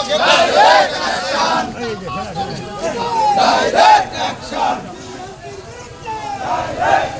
ওই action! বন্ধ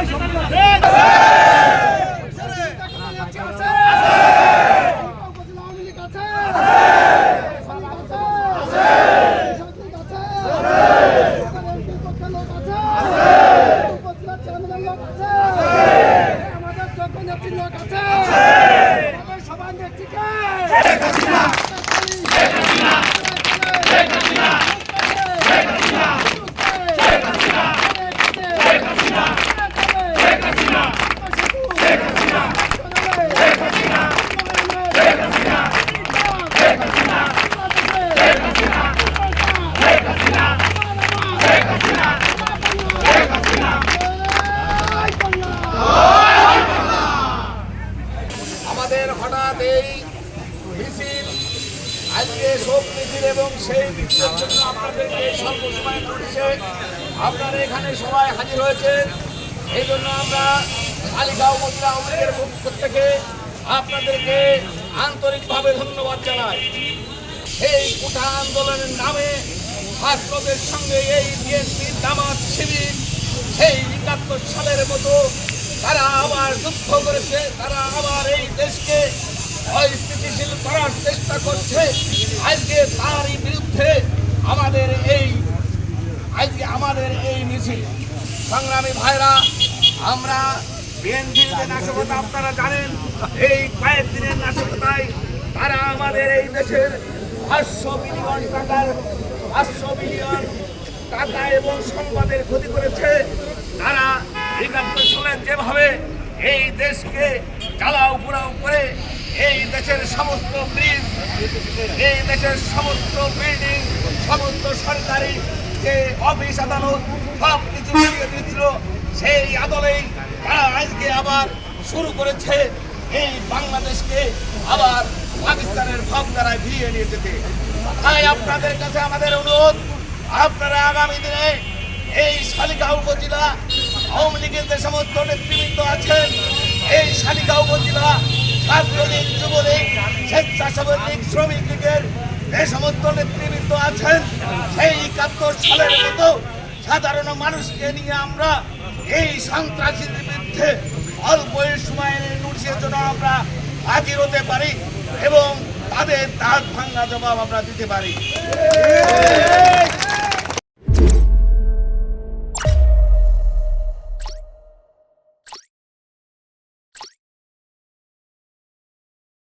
আমাদের যোগ্য মিছিল এবং সেই মিছিলের জন্য আপনাদেরকে এই স্বল্প সময়ের নোটিশে আপনারা এখানে সবাই হাজির হয়েছেন। এই জন্য আমরা শালিগাঁও মহিলা আওয়ামী পক্ষ থেকে আপনাদেরকে আন্তরিকভাবে ধন্যবাদ জানাই। এই কোঠা আন্দোলনের নামে ছাত্রদের সঙ্গে এই বিএনপি জামাত শিবির, সেই একাত্তর সালের মতো তারা আবার যুদ্ধ করেছে, তারা আবার এই দেশকে করার চেষ্টা করছে। আজকে তারই বিরুদ্ধে আমাদের এই আজকে আমাদের এই মিছিল। সংগ্রামী ভাইরা, আমরা বিএনপির যে নাশকতা, আপনারা জানেন, এই কয়েকদিনের নাশকতায় তারা আমাদের এই দেশের পাঁচশো বিলিয়ন টাকার পাঁচশো বিলিয়ন টাকা এবং সম্পদের ক্ষতি করেছে। তারা একাত্তর সালে যেভাবে এই দেশকে জ্বালাও পোড়াও করে এই দেশের সমস্ত ব্রিজ, এই দেশের সমস্ত বিল্ডিং সমস্ত সরকারি যে অফিস আদালত, সব কিছু দিচ্ছিল সেই আদলেই তারা আজকে আবার শুরু করেছে এই বাংলাদেশকে আবার পাকিস্তানের ভাব দ্বারা ফিরিয়ে নিয়ে যেতে। তাই আপনাদের কাছে আমাদের অনুরোধ, আপনারা আগামী দিনে এই শালিকা উপজেলা, আওয়ামী লীগের যে সমস্ত নেতৃবৃন্দ আছেন, এই শালিকা উপজেলা ছাত্রলীগ যুবলীগ, স্বেচ্ছাসেবক লীগ শ্রমিক লীগের যে সমস্ত নেতৃবৃন্দ আছেন, সেই একাত্তর সালের মতো সাধারণ মানুষকে নিয়ে আমরা এই সন্ত্রাসীর বিরুদ্ধে অল্প সময়ের নোটিশের জন্য আমরা হাজির হতে পারি এবং তাদের দাঁত ভাঙ্গা জবাব আমরা দিতে পারি।